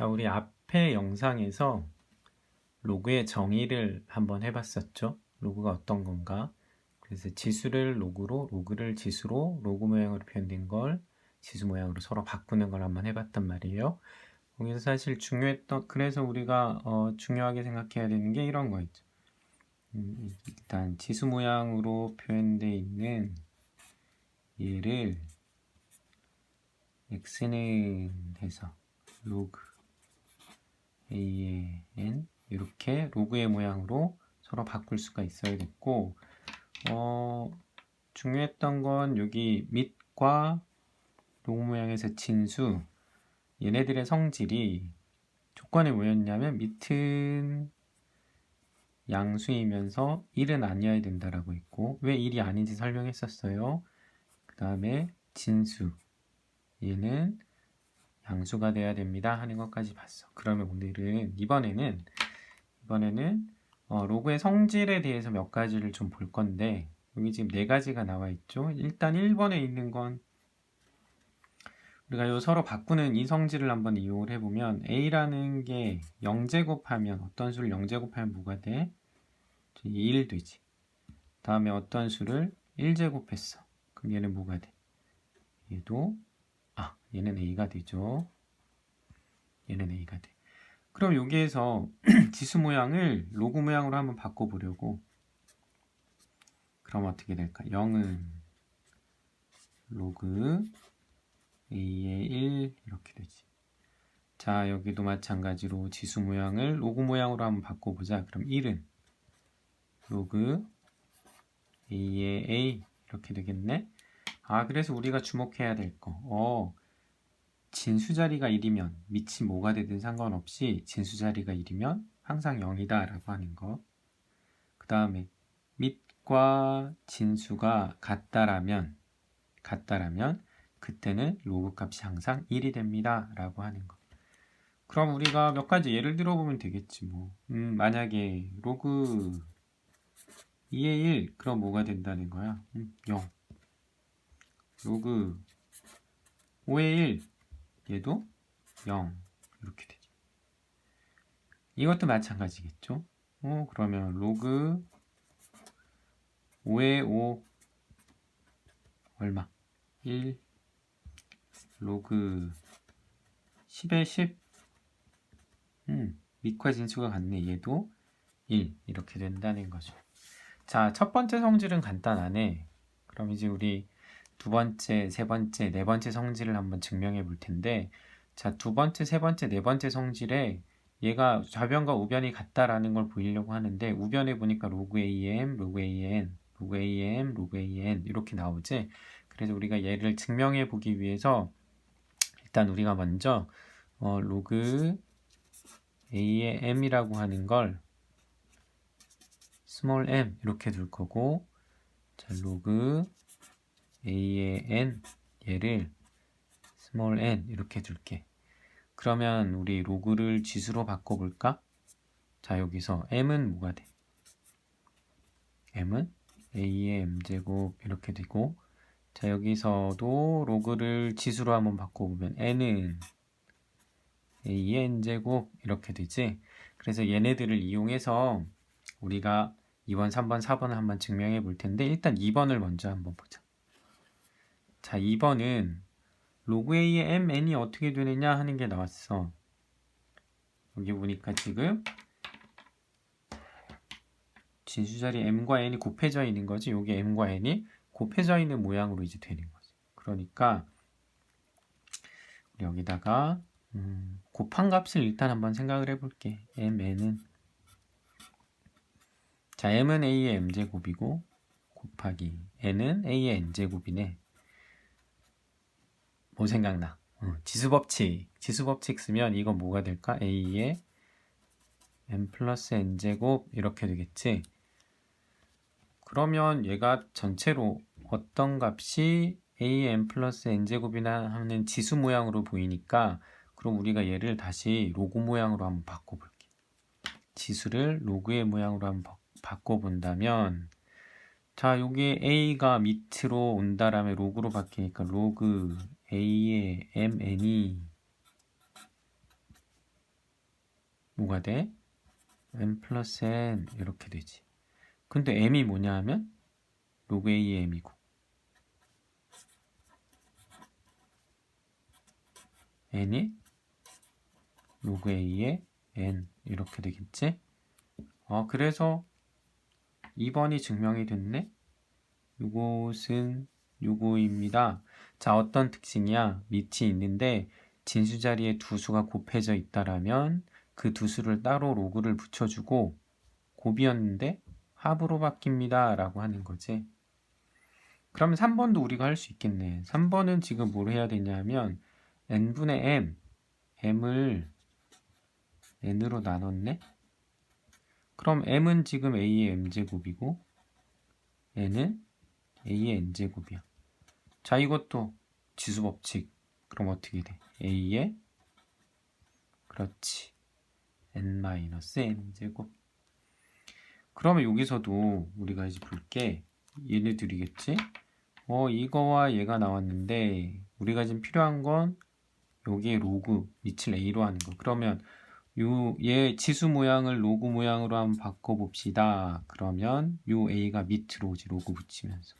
자, 우리 앞에 영상에서 로그의 정의를 한번 해봤었죠. 로그가 어떤 건가? 그래서 지수를 로그로, 로그를 지수로, 로그 모양으로 표현된 걸 지수 모양으로 서로 바꾸는 걸 한번 해봤단 말이에요. 거기서 사실 중요했던, 그래서 우리가 어, 중요하게 생각해야 되는 게 이런 거 있죠. 음, 일단 지수 모양으로 표현되어 있는 얘를 x는 해서 로그 a의 n 이렇게 로그의 모양으로 서로 바꿀 수가 있어야겠고 어, 중요했던 건 여기 밑과 로그 모양에서 진수 얘네들의 성질이 조건이 뭐였냐면 밑은 양수이면서 1은 아니어야 된다라고 했고 왜 1이 아닌지 설명했었어요. 그 다음에 진수 얘는 양수가 돼야 됩니다 하는 것까지 봤어. 그러면 오늘은 이번에는 이번에는 어, 로그의 성질에 대해서 몇 가지를 좀 볼 건데 여기 지금 네 가지가 나와 있죠. 일단 1번에 있는 건 우리가 요 서로 바꾸는 이 성질을 한번 이용을 해보면 a라는 게 0제곱하면 어떤 수를 0제곱하면 뭐가 돼? 1 되지. 다음에 어떤 수를 1제곱했어. 그럼 얘는 뭐가 돼? 얘도 아 얘는 a가 되죠. 얘는 a가 돼. 그럼 여기에서 지수 모양을 로그 모양으로 한번 바꿔보려고 그럼 어떻게 될까? 0은 로그 a의 1 이렇게 되지. 자 여기도 마찬가지로 지수 모양을 로그 모양으로 한번 바꿔보자. 그럼 1은 로그 a의 a 이렇게 되겠네. 아 그래서 우리가 주목해야 될 거. 어 진수 자리가 1이면 밑이 뭐가 되든 상관없이 진수 자리가 1이면 항상 0이다 라고 하는 거. 그 다음에 밑과 진수가 같다라면 같다라면 그때는 로그 값이 항상 1이 됩니다 라고 하는 거. 그럼 우리가 몇 가지 예를 들어보면 되겠지 뭐. 음, 만약에 로그 2의 1 그럼 뭐가 된다는 거야? 음, 0. 로그 5의 1 얘도 0 이렇게 되죠. 이것도 마찬가지겠죠. 어, 그러면 로그 5의 5 얼마? 1 로그 10의 10 음, 밑과 진수가 같네. 얘도 1 이렇게 된다는 거죠. 자, 첫 번째 성질은 간단하네. 그럼 이제 우리 두 번째, 세 번째, 네 번째 성질을 한번 증명해 볼 텐데, 자, 두 번째, 세 번째, 네 번째 성질에 얘가 좌변과 우변이 같다라는 걸 보이려고 하는데, 우변에 보니까 로그 AM, 로그 AN, 로그 AM, 로그 AN 이렇게 나오지. 그래서 우리가 얘를 증명해 보기 위해서 일단 우리가 먼저 어, 로그 A의 M이라고 하는 걸 스몰 m 이렇게 둘 거고 자 로그 a의 n 얘를 스몰 n 이렇게 둘게. 그러면 우리 로그를 지수로 바꿔볼까? 자 여기서 m은 뭐가 돼? m은 a의 m제곱 이렇게 되고 자 여기서도 로그를 지수로 한번 바꿔보면 n은 a의 n제곱 이렇게 되지 그래서 얘네들을 이용해서 우리가 2번, 3번, 4번을 한번 증명해 볼 텐데 일단 2번을 먼저 한번 보자 자, 2번은 로그 A의 MN이 어떻게 되느냐 하는 게 나왔어. 여기 보니까 지금 진수 자리 M과 N이 곱해져 있는 거지. 여기 M과 N이 곱해져 있는 모양으로 이제 되는 거지. 그러니까 여기다가 음, 곱한 값을 일단 한번 생각을 해볼게. MN은 자, M은 A의 M제곱이고 곱하기 N은 A의 N제곱이네. 뭐 생각나? 어, 지수법칙. 지수법칙 쓰면 이건 뭐가 될까? a의 n 플러스 n제곱 이렇게 되겠지? 그러면 얘가 전체로 어떤 값이 a n 플러스 n제곱이나 하는 지수 모양으로 보이니까 그럼 우리가 얘를 다시 로그 모양으로 한번 바꿔볼게. 지수를 로그의 모양으로 한번 바꿔본다면 자 여기 a가 밑으로 온다라면 로그로 바뀌니까 로그 A의 MN이 뭐가 돼? m 플러스 n 이렇게 되지. 근데 m이 뭐냐 하면 로그 a의 m이고 n이 로그 a의 n 이렇게 되겠지? 어, 그래서 2번이 증명이 됐네? 이것은 요거입니다. 자, 어떤 특징이야? 밑이 있는데 진수 자리에 두 수가 곱해져 있다라면 그 두 수를 따로 로그를 붙여주고 곱이었는데 합으로 바뀝니다. 라고 하는 거지. 그러면 3번도 우리가 할 수 있겠네. 3번은 지금 뭘 해야 되냐면 n분의 m, m을 n으로 나눴네? 그럼 m은 지금 a의 m제곱이고 n은 a의 n제곱이야. 자, 이것도 지수 법칙. 그럼 어떻게 돼? a의 그렇지. n-n제곱. 그러면 여기서도 우리가 이제 볼게 얘네 들이겠지? 어, 이거와 얘가 나왔는데 우리가 지금 필요한 건 여기에 로그 밑을 a로 하는 거. 그러면 요, 얘 지수 모양을 로그 모양으로 한번 바꿔 봅시다. 그러면 요 a가 밑으로 오지 로그 붙이면서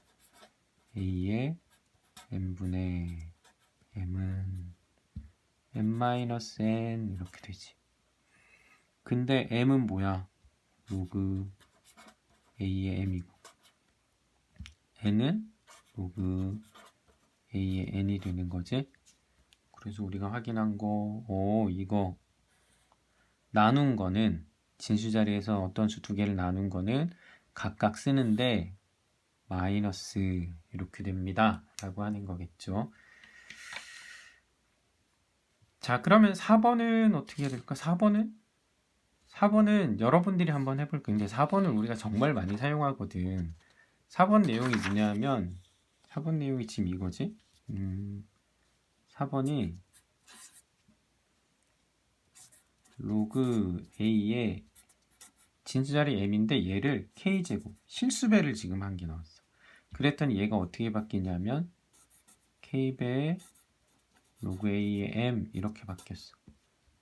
a의 n분의 m은 m-n 이렇게 되지. 근데 m은 뭐야? 로그 a의 m이고 n은 로그 a의 n이 되는 거지. 그래서 우리가 확인한 거, 오, 이거 나눈 거는 진수 자리에서 어떤 수 두 개를 나눈 거는 각각 쓰는데 마이너스 이렇게 됩니다. 라고 하는 거겠죠. 자, 그러면 4번은 어떻게 해야 될까? 4번은? 4번은 여러분들이 한번 해볼 건데 4번을 우리가 정말 많이 사용하거든. 4번 내용이 뭐냐면 4번 내용이 지금 이거지. 음, 4번이 로그 a의 진수자리 m인데 얘를 k제곱 실수배를 지금 한개 나왔어. 그랬더니 얘가 어떻게 바뀌냐면 k배 로그 a의 m 이렇게 바뀌었어.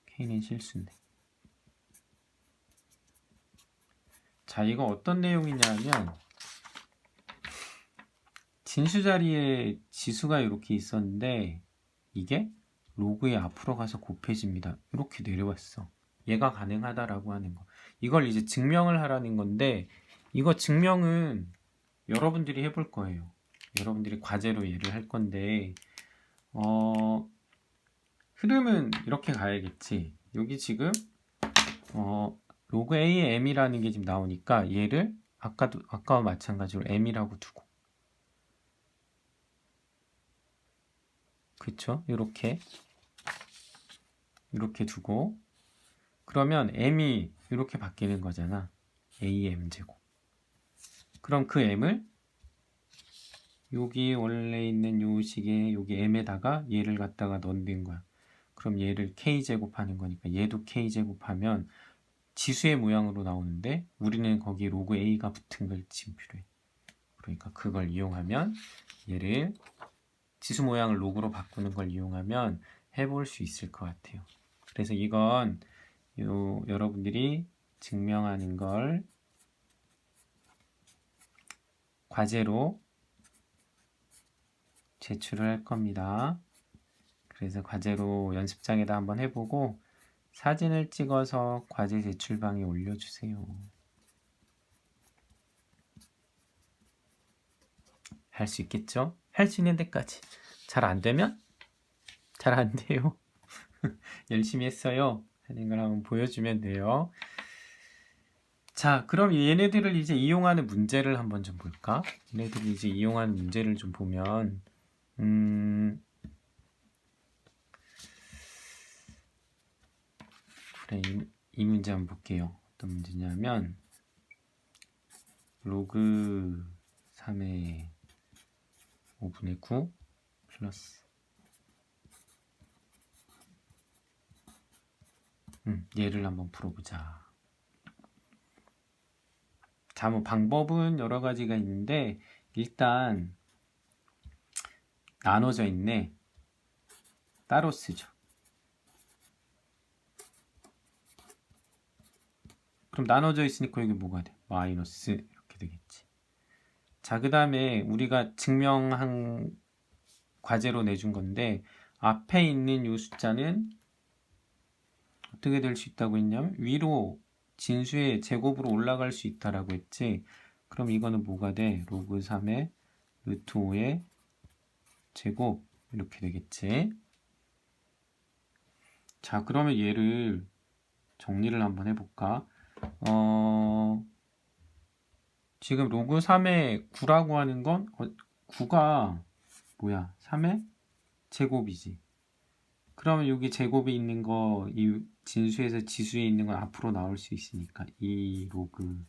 k는 실수인데. 자, 이거 어떤 내용이냐면 진수 자리에 지수가 이렇게 있었는데 이게 로그의 앞으로 가서 곱해집니다. 이렇게 내려왔어. 얘가 가능하다라고 하는 거. 이걸 이제 증명을 하라는 건데 이거 증명은 여러분들이 해볼 거예요. 여러분들이 과제로 얘를 할 건데 어, 흐름은 이렇게 가야겠지. 여기 지금 어, 로그 A의 M이라는 게 지금 나오니까 얘를 아까도 아까와 마찬가지로 M이라고 두고 그쵸? 이렇게 이렇게 두고 그러면 m이 이렇게 바뀌는 거잖아. am 제곱. 그럼 그 m을 여기 원래 있는 요 식에 여기 m에다가 얘를 갖다가 넣는 거야. 그럼 얘를 k 제곱하는 거니까 얘도 k 제곱하면 지수의 모양으로 나오는데 우리는 거기 로그 a가 붙은 걸 지금 필요해. 그러니까 그걸 이용하면 얘를 지수 모양을 로그로 바꾸는 걸 이용하면 해볼 수 있을 것 같아요. 그래서 이건 요, 여러분들이 증명하는 걸 과제로 제출을 할 겁니다. 그래서 과제로 연습장에다 한번 해보고 사진을 찍어서 과제 제출방에 올려주세요. 할 수 있겠죠? 할 수 있는 데까지. 잘 안 되면 잘 안 돼요. 열심히 했어요. 하는 걸 한번 보여주면 돼요. 자, 그럼 얘네들을 이제 이용하는 문제를 한번 좀 볼까? 얘네들이 이제 이용하는 문제를 좀 보면, 음, 그래, 이, 이 문제 한번 볼게요. 어떤 문제냐면, 로그 3의 5분의 9 플러스 음, 얘를 한번 풀어보자. 자, 뭐 방법은 여러 가지가 있는데 일단 나눠져 있네. 따로 쓰죠. 그럼 나눠져 있으니까 여기 뭐가 돼? 마이너스 이렇게 되겠지. 자, 그 다음에 우리가 증명한 과제로 내준 건데 앞에 있는 이 숫자는 어떻게 될 수 있다고 했냐면 위로 진수의 제곱으로 올라갈 수 있다라고 했지. 그럼 이거는 뭐가 돼? 로그 3의 루트 5의 제곱 이렇게 되겠지. 자, 그러면 얘를 정리를 한번 해볼까? 어, 지금 로그 3의 9라고 하는 건 어, 9가 뭐야? 3의 제곱이지. 그러면 여기 제곱이 있는 거, 이 진수에서 지수에 있는 건 앞으로 나올 수 있으니까 2 로그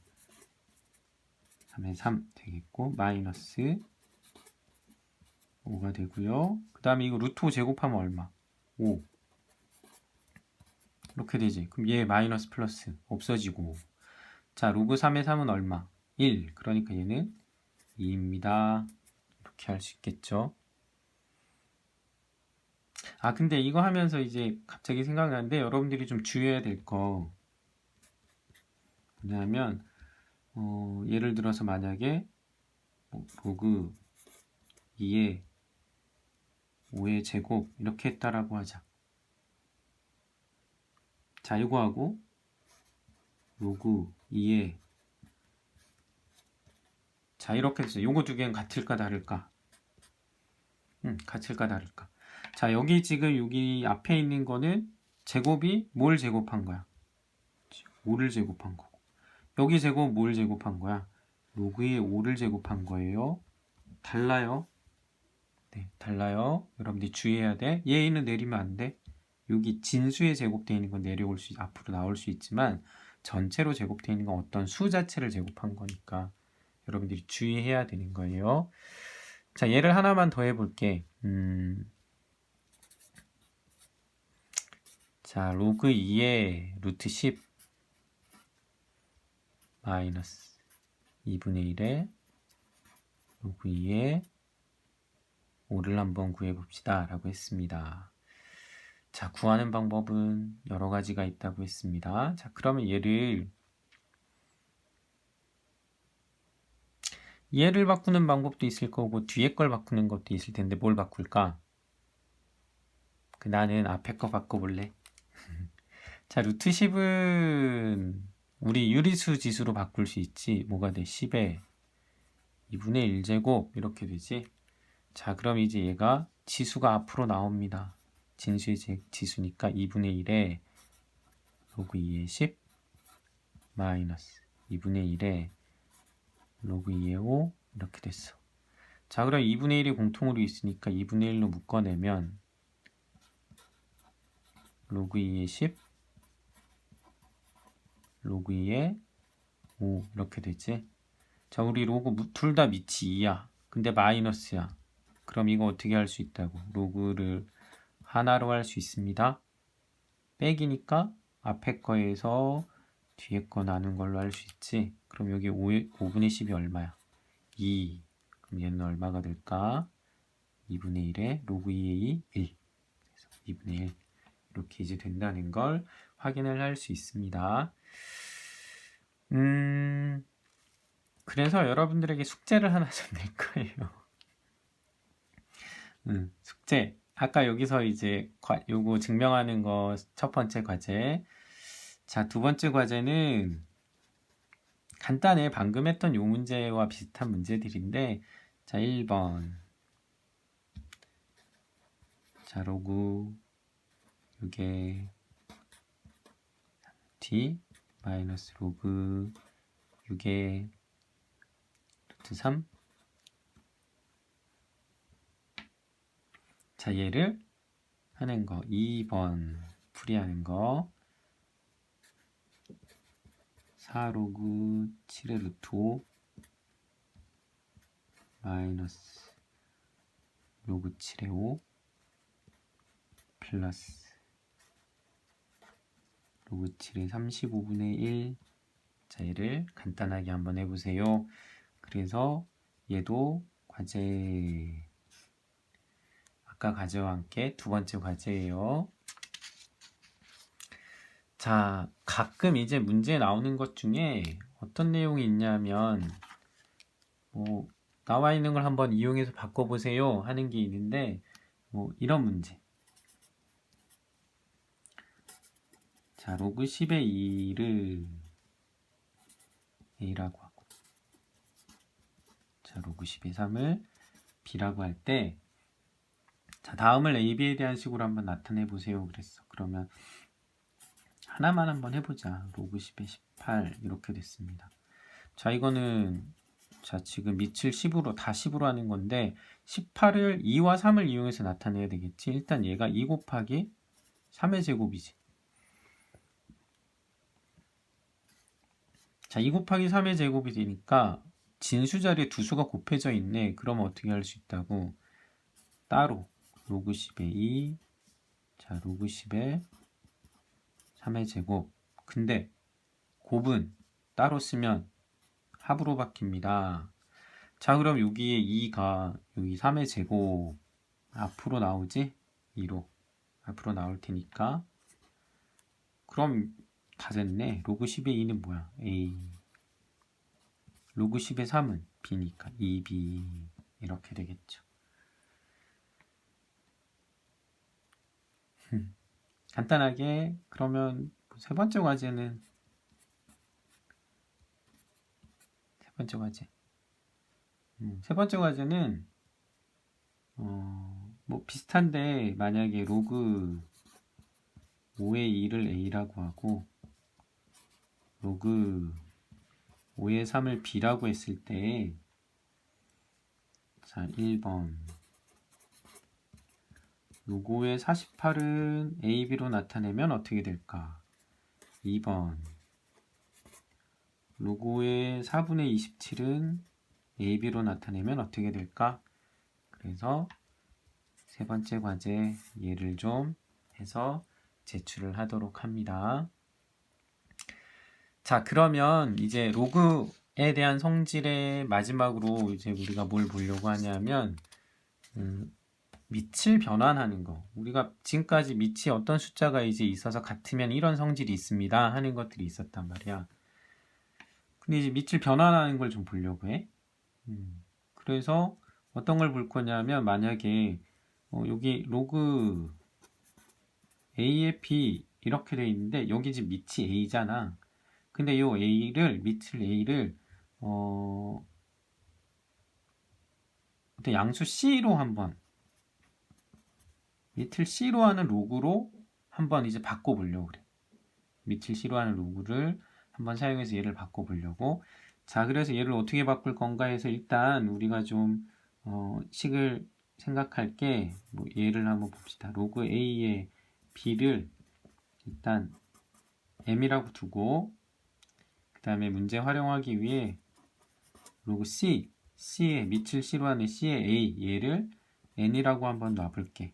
3의 3 되겠고 마이너스 5가 되고요. 그 다음에 이거 루트 5 제곱하면 얼마? 5 이렇게 되지. 그럼 얘 마이너스 플러스 없어지고 자 로그 3의 3은 얼마? 1 그러니까 얘는 2입니다. 이렇게 할 수 있겠죠. 아 근데 이거 하면서 이제 갑자기 생각나는데 여러분들이 좀 주의해야 될 거 뭐냐면 어, 예를 들어서 만약에 뭐 로그 2의 5의 제곱 이렇게 했다라고 하자. 자, 이거하고 로그 2의 자, 이렇게 해서 요거 두 개는 같을까 다를까? 음, 같을까 다를까? 자, 여기 지금 여기 앞에 있는 거는 제곱이 뭘 제곱한 거야? 5를 제곱한 거고. 여기 제곱 뭘 제곱한 거야? 로그의 5를 제곱한 거예요. 달라요. 네, 달라요. 여러분들이 주의해야 돼. 얘는 내리면 안 돼. 여기 진수에 제곱되어 있는 건 내려올 수, 앞으로 나올 수 있지만 전체로 제곱되어 있는 건 어떤 수 자체를 제곱한 거니까 여러분들이 주의해야 되는 거예요. 자, 예를 하나만 더 해볼게. 음, 자, 로그 2의 루트 10 마이너스 2분의 1에 로그 2의 5를 한번 구해봅시다 라고 했습니다. 자, 구하는 방법은 여러 가지가 있다고 했습니다. 자, 그러면 얘를 얘를 바꾸는 방법도 있을 거고 뒤에 걸 바꾸는 것도 있을 텐데 뭘 바꿀까? 그 나는 앞에 거 바꿔볼래. 자, 루트 10은 우리 유리수 지수로 바꿀 수 있지. 뭐가 돼? 10에 2분의 1제곱 이렇게 되지. 자, 그럼 이제 얘가 지수가 앞으로 나옵니다. 진수의 지수니까 2분의 1에 로그 2의 10 마이너스 2분의 1에 로그 2의 5 이렇게 됐어. 자, 그럼 2분의 1이 공통으로 있으니까 2분의 1로 묶어내면 로그 2의 10 로그 2의 5 이렇게 되지. 자, 우리 로그 둘 다 밑이 2야. 근데 마이너스야. 그럼 이거 어떻게 할 수 있다고? 로그를 하나로 할 수 있습니다. 빼기니까 앞에 거에서 뒤에 거 나눈 걸로 할 수 있지. 그럼 여기 5, 5분의 10이 얼마야? 2. 그럼 얘는 얼마가 될까? 2분의 1에 로그 2의 2, 1. 그래서 2분의 1. 이렇게 이제 된다는 걸 확인을 할 수 있습니다. 음, 그래서 여러분들에게 숙제를 하나 좀낼 거예요. 음, 숙제. 아까 여기서 이제 과, 요거 증명하는 거 첫 번째 과제. 자, 두 번째 과제는 간단해. 방금 했던 요 문제와 비슷한 문제들인데, 자, 1번. 자, 로그, 요게, t, 마이너스 로그, 요게, 루트 3. 자, 얘를 하는 거. 2번 풀이하는 거. 4로그 7의 루트 5 마이너스 로그 7의 5 플러스 로그 7의 35분의 1 자, 얘를 간단하게 한번 해보세요. 그래서 얘도 과제 아까 과제와 함께 두 번째 과제예요. 자, 가끔 이제 문제에 나오는 것 중에 어떤 내용이 있냐면, 뭐, 나와 있는 걸 한번 이용해서 바꿔보세요 하는 게 있는데, 뭐, 이런 문제. 자, 로그 10의 2를 A라고 하고, 자, 로그 10의 3을 B라고 할 때, 자, 다음을 A, B에 대한 식으로 한번 나타내 보세요. 그랬어. 그러면 하나만 한번 해보자. 로그 10에 18 이렇게 됐습니다. 자, 이거는 자, 지금 밑을 10으로 다 10으로 하는 건데 18을 2와 3을 이용해서 나타내야 되겠지. 일단 얘가 2 곱하기 3의 제곱이지. 자, 2 곱하기 3의 제곱이 되니까 진수 자리에 두 수가 곱해져 있네. 그러면 어떻게 할 수 있다고? 따로 로그 10의 2, 자, 로그 10의 3의 제곱. 근데 곱은 따로 쓰면 합으로 바뀝니다. 자, 그럼 여기에 2가 여기 3의 제곱 앞으로 나오지? 2로 앞으로 나올 테니까 그럼 다 됐네. 로그 10의 2는 뭐야? A 로그 10의 3은 B니까 2B 이렇게 되겠죠. 간단하게 그러면 세 번째 과제는 세 번째 과제 음, 세 번째 과제는 어, 뭐 비슷한데 만약에 로그 5의 2를 A라고 하고 로그 5의 3을 B라고 했을 때 자, 1번 로고의 48은 AB로 나타내면 어떻게 될까? 2번 로고의 4분의 27은 AB로 나타내면 어떻게 될까? 그래서 세 번째 과제 예를 좀 해서 제출을 하도록 합니다. 자, 그러면 이제 로그에 대한 성질의 마지막으로 이제 우리가 뭘 보려고 하냐면 음, 밑을 변환하는 거. 우리가 지금까지 밑이 어떤 숫자가 이제 있어서 같으면 이런 성질이 있습니다 하는 것들이 있었단 말이야. 근데 이제 밑을 변환하는 걸 좀 보려고 해. 음, 그래서 어떤 걸 볼 거냐면 만약에 어, 여기 로그 B 이렇게 돼 있는데 여기 지금 밑이 A잖아. 근데 이 A를 밑을 A를 어 어떤 양수 C로 한번 밑을 C로 하는 로그로 한번 이제 바꿔 보려고 그래. 밑을 C로 하는 로그를 한번 사용해서 얘를 바꿔 보려고. 자, 그래서 얘를 어떻게 바꿀 건가 해서 일단 우리가 좀 어, 식을 생각할 게 뭐 얘를 한번 봅시다. 로그 A의 B를 일단 M이라고 두고 그 다음에 문제 활용하기 위해 로그 C, C의 밑을 C로 하는 C의 A 얘를 N이라고 한번 놔볼게.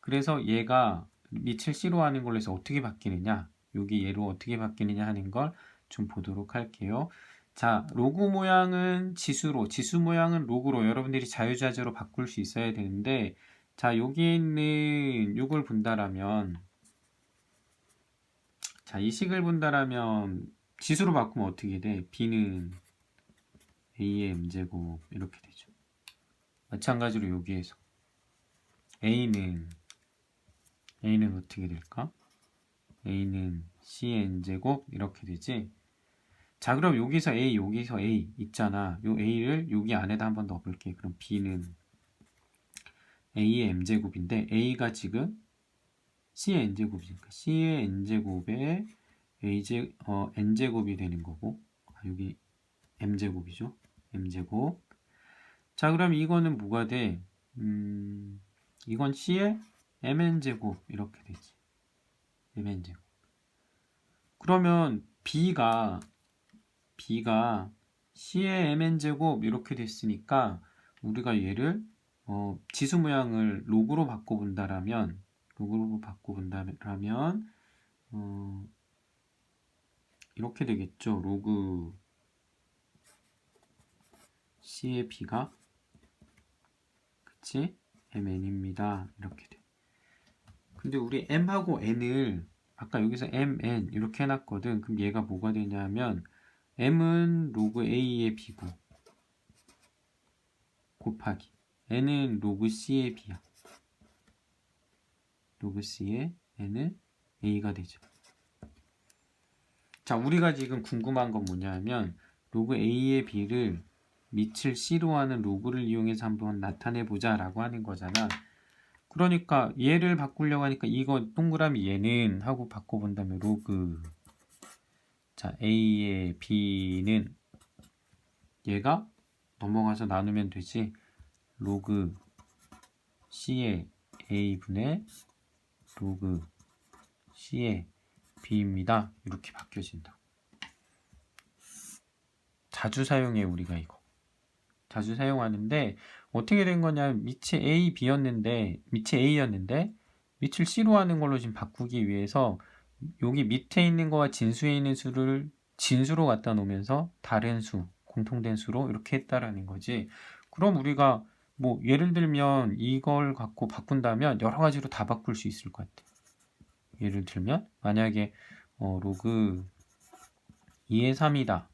그래서 얘가 밑을 C로 하는 걸로 해서 어떻게 바뀌느냐 여기 얘로 어떻게 바뀌느냐 하는 걸 좀 보도록 할게요. 자, 로그 모양은 지수로, 지수 모양은 로그로 여러분들이 자유자재로 바꿀 수 있어야 되는데 자, 여기에 있는 6을 본다라면 자, 이 식을 본다라면 지수로 바꾸면 어떻게 돼? b는 a의 m제곱 이렇게 되죠. 마찬가지로 여기에서 a는 a는 어떻게 될까? a는 c의 n제곱 이렇게 되지. 자, 그럼 여기서 A, 여기서 A 있잖아. 요 A를 여기 안에다 한 번 넣어볼게. 그럼 B는 A의 M제곱인데 A가 지금 C의 N제곱이니까 C의 N제곱에 A제, 어, N제곱이 되는 거고 아, 여기 M제곱이죠. M제곱 자, 그럼 이거는 뭐가 돼? 음, 이건 C의 MN제곱 이렇게 되지. MN제곱 그러면 B가 b가 c의 mn제곱 이렇게 됐으니까 우리가 얘를 어, 지수 모양을 로그로 바꿔본다라면 로그로 바꿔본다라면 어, 이렇게 되겠죠. 로그 c의 b가 그치? mn입니다. 이렇게 돼. 근데 우리 m하고 n을 아까 여기서 mn 이렇게 해놨거든. 그럼 얘가 뭐가 되냐면 m은 로그 a의 b고 곱하기 n은 로그 c의 b야. 로그 c의 n은 a가 되죠. 자, 우리가 지금 궁금한 건 뭐냐면 로그 a의 b를 밑을 c로 하는 로그를 이용해서 한번 나타내 보자라고 하는 거잖아. 그러니까 얘를 바꾸려고 하니까 이거 동그라미 얘는 하고 바꿔 본다면 로그 자 a의 b는 얘가 넘어가서 나누면 되지 로그 c의 a분의 로그 c의 b입니다 이렇게 바뀌어진다 자주 사용해 우리가 이거 자주 사용하는데 어떻게 된 거냐 밑이 A, B였는데 밑이 A였는데 밑을 C로 하는 걸로 지금 바꾸기 위해서 여기 밑에 있는 거와 진수에 있는 수를 진수로 갖다 놓으면서 다른 수, 공통된 수로 이렇게 했다라는 거지. 그럼 우리가 뭐 예를 들면 이걸 갖고 바꾼다면 여러 가지로 다 바꿀 수 있을 것 같아. 예를 들면 만약에 어, 로그 2의 3이다.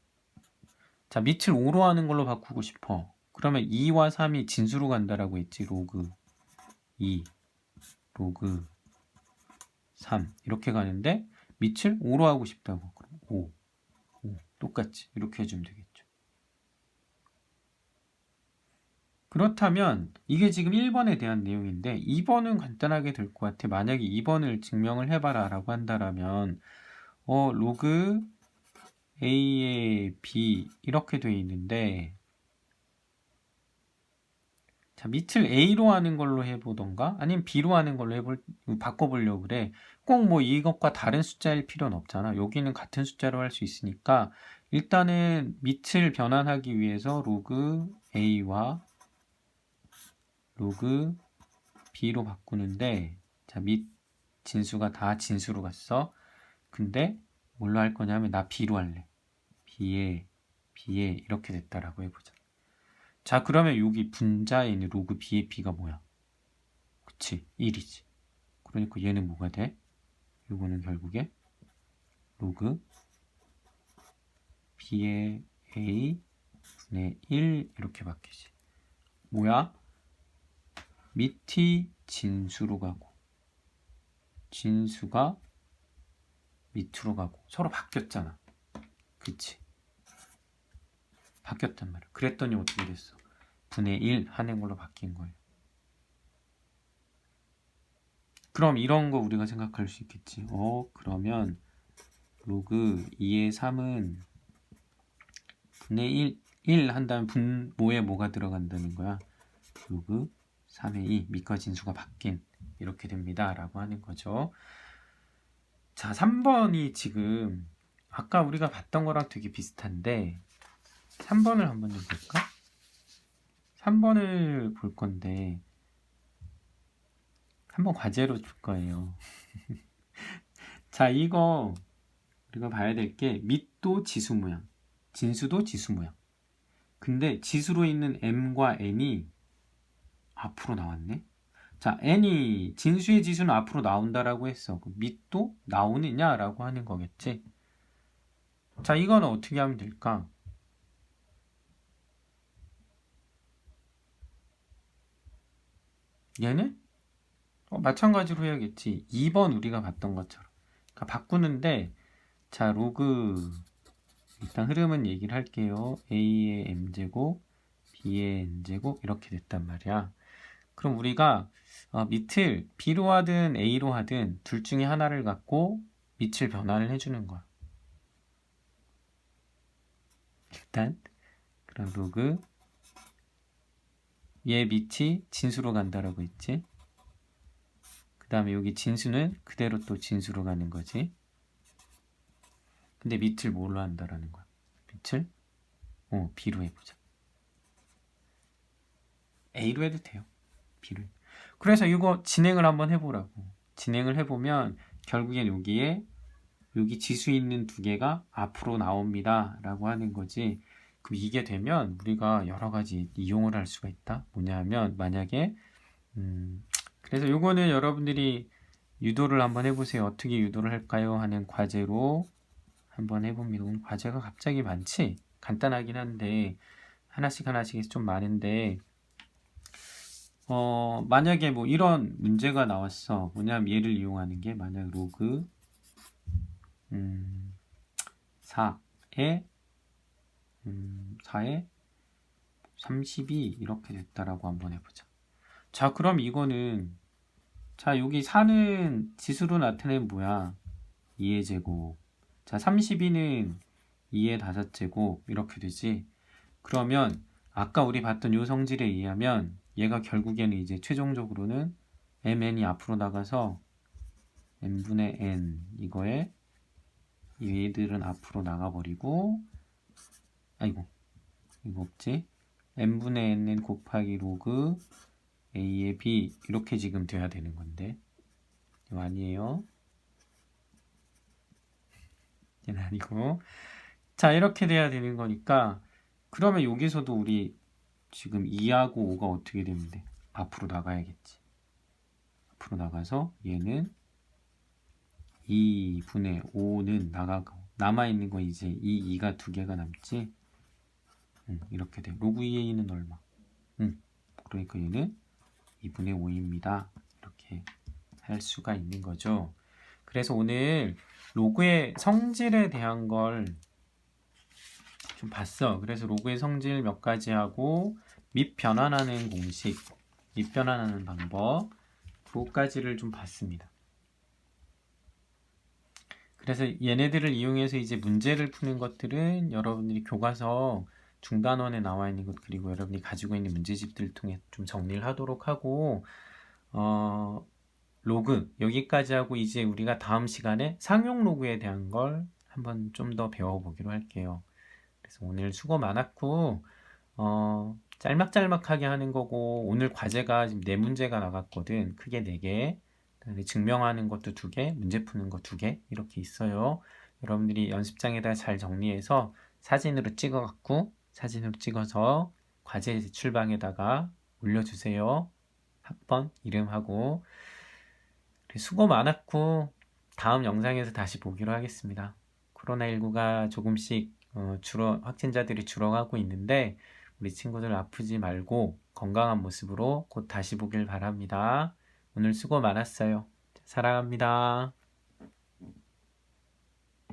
자, 밑을 5로 하는 걸로 바꾸고 싶어. 그러면 2와 3이 진수로 간다라고 했지. 로그 2, 로그 3 이렇게 가는데 밑을 5로 하고 싶다고. 그럼 5, 5 똑같이 이렇게 해주면 되겠죠. 그렇다면 이게 지금 1번에 대한 내용인데 2번은 간단하게 될 것 같아. 만약에 2번을 증명을 해봐라 라고 한다라면 어, 로그 A의 B 이렇게 돼 있는데 자 밑을 A로 하는 걸로 해보던가? 아니면 B로 하는 걸로 해볼 바꿔보려고 그래? 꼭 뭐 이것과 다른 숫자일 필요는 없잖아. 여기는 같은 숫자로 할 수 있으니까 일단은 밑을 변환하기 위해서 로그 A와 로그 B로 바꾸는데 자 밑 진수가 다 진수로 갔어 근데 뭘로 할 거냐면 나 B로 할래 B에 B에 이렇게 됐다라고 해보자. 자 그러면 여기 분자에 있는 로그 B의 B가 뭐야? 그치 1이지. 그러니까 얘는 뭐가 돼? 이거는 결국에 로그 B의 A 분의 1 이렇게 바뀌지. 뭐야? 밑이 진수로 가고 진수가 밑으로 가고 서로 바뀌었잖아. 그치? 바뀌었단 말이야. 그랬더니 어떻게 됐어? 분의 1 하는 걸로 바뀐 거예요. 그럼 이런 거 우리가 생각할 수 있겠지. 어, 그러면 로그 2의 3은 분의 1, 1 한다면 분모에 뭐가 들어간다는 거야? 로그 3의 2, 밑과 진수가 바뀐 이렇게 됩니다. 라고 하는 거죠. 자, 3번이 지금 아까 우리가 봤던 거랑 되게 비슷한데 3번을 한번 좀 볼까? 3번을 볼 건데 한번 과제로 줄 거예요. 자, 이거 우리가 봐야 될 게 밑도 지수 모양, 진수도 지수 모양. 근데 지수로 있는 m과 n이 앞으로 나왔네. 자, n이 진수의 지수는 앞으로 나온다라고 했어. 밑도 나오느냐라고 하는 거겠지. 자, 이거는 어떻게 하면 될까? 얘는 어, 마찬가지로 해야겠지. 2번 우리가 봤던 것처럼. 그러니까 바꾸는데 자 로그 일단 흐름은 얘기를 할게요. a의 m제곱, b의 n제곱 이렇게 됐단 말이야. 그럼 우리가 어, 밑을 b로 하든 a로 하든 둘 중에 하나를 갖고 밑을 변화를 해주는 거야. 일단 그럼 로그 얘 밑이 진수로 간다라고 했지. 그 다음에 여기 진수는 그대로 또 진수로 가는 거지. 근데 밑을 뭘로 한다라는 거야? 밑을 어, B로 해보자. A로 해도 돼요. B로. 그래서 이거 진행을 한번 해보라고. 진행을 해보면 결국엔 여기에 여기 지수 있는 두 개가 앞으로 나옵니다. 라고 하는 거지. 그럼 이게 되면 우리가 여러 가지 이용을 할 수가 있다. 뭐냐면 만약에 음, 그래서 요거는 여러분들이 유도를 한번 해보세요. 어떻게 유도를 할까요? 하는 과제로 한번 해봅니다. 오늘 과제가 갑자기 많지? 간단하긴 한데 하나씩 하나씩 해서 좀 많은데 어, 만약에 뭐 이런 문제가 나왔어. 뭐냐면 얘를 이용하는 게 만약 로그 음, 4에 음, 4에 32 이렇게 됐다라고 한번 해보자. 자, 그럼 이거는 자, 여기 4는 지수로 나타내면 뭐야? 2의 제곱. 자, 32는 2의 다섯 제곱 이렇게 되지. 그러면 아까 우리 봤던 요 성질에 의하면 얘가 결국에는 이제 최종적으로는 mn이 앞으로 나가서 n분의 n 이거에 얘들은 앞으로 나가버리고 아이고 이거 없지? n분의 nn 곱하기 로그 a의 b 이렇게 지금 돼야 되는 건데. 이거 아니에요. 얘는 아니고. 자 이렇게 돼야 되는 거니까 그러면 여기서도 우리 지금 2하고 5가 어떻게 돼? 앞으로 나가야겠지. 앞으로 나가서 얘는 2분의 5는 나가고 남아있는 거 이제 이 2가 두 개가 남지. 응, 이렇게 돼. 로그 2의 2는 얼마? 응, 그러니까 얘는 2분의 5입니다. 이렇게 할 수가 있는 거죠. 그래서 오늘 로그의 성질에 대한 걸 좀 봤어. 그래서 로그의 성질 몇 가지 하고 밑 변환하는 공식, 밑 변환하는 방법 그것까지를 좀 봤습니다. 그래서 얘네들을 이용해서 이제 문제를 푸는 것들은 여러분들이 교과서 중단원에 나와 있는 것 그리고 여러분이 가지고 있는 문제집들을 통해 좀 정리를 하도록 하고 어, 로그 여기까지 하고 이제 우리가 다음 시간에 상용 로그에 대한 걸 한번 좀 더 배워보기로 할게요. 그래서 오늘 수고 많았고 어, 짤막짤막하게 하는 거고 오늘 과제가 지금 네 문제가 나갔거든. 크게 네 개. 증명하는 것도 두 개, 문제 푸는 거 두 개 이렇게 있어요. 여러분들이 연습장에다 잘 정리해서 사진으로 찍어 갖고 사진으로 찍어서 과제 제출방에다가 올려주세요. 학번 이름하고 수고 많았고 다음 영상에서 다시 보기로 하겠습니다. 코로나19가 조금씩 어, 줄어 확진자들이 줄어가고 있는데 우리 친구들 아프지 말고 건강한 모습으로 곧 다시 보길 바랍니다. 오늘 수고 많았어요. 사랑합니다.